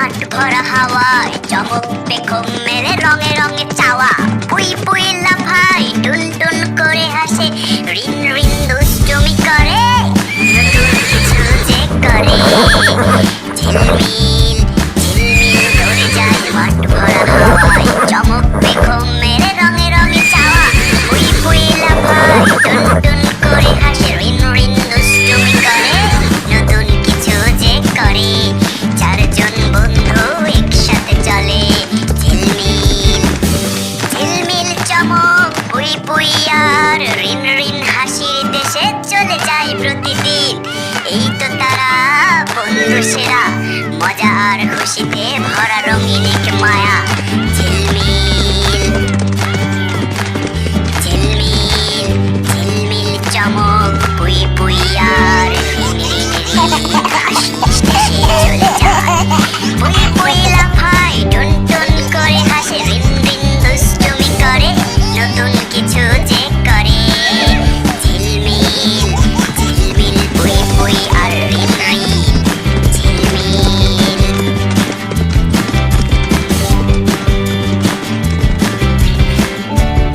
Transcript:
মাঠ ভরা হাওয়ায়। পুই পুই আর রিন রিন হাসির দেশে চলে যায় প্রতিদিন। এই তো তারা বন্ধু সেরা। মজা আর খুশিতে ভরা রঙিন এক মায়া। ঝিলমিল ঝিলমিল ঝিলমিল চমক পুই পুই আর রিন রিন রিন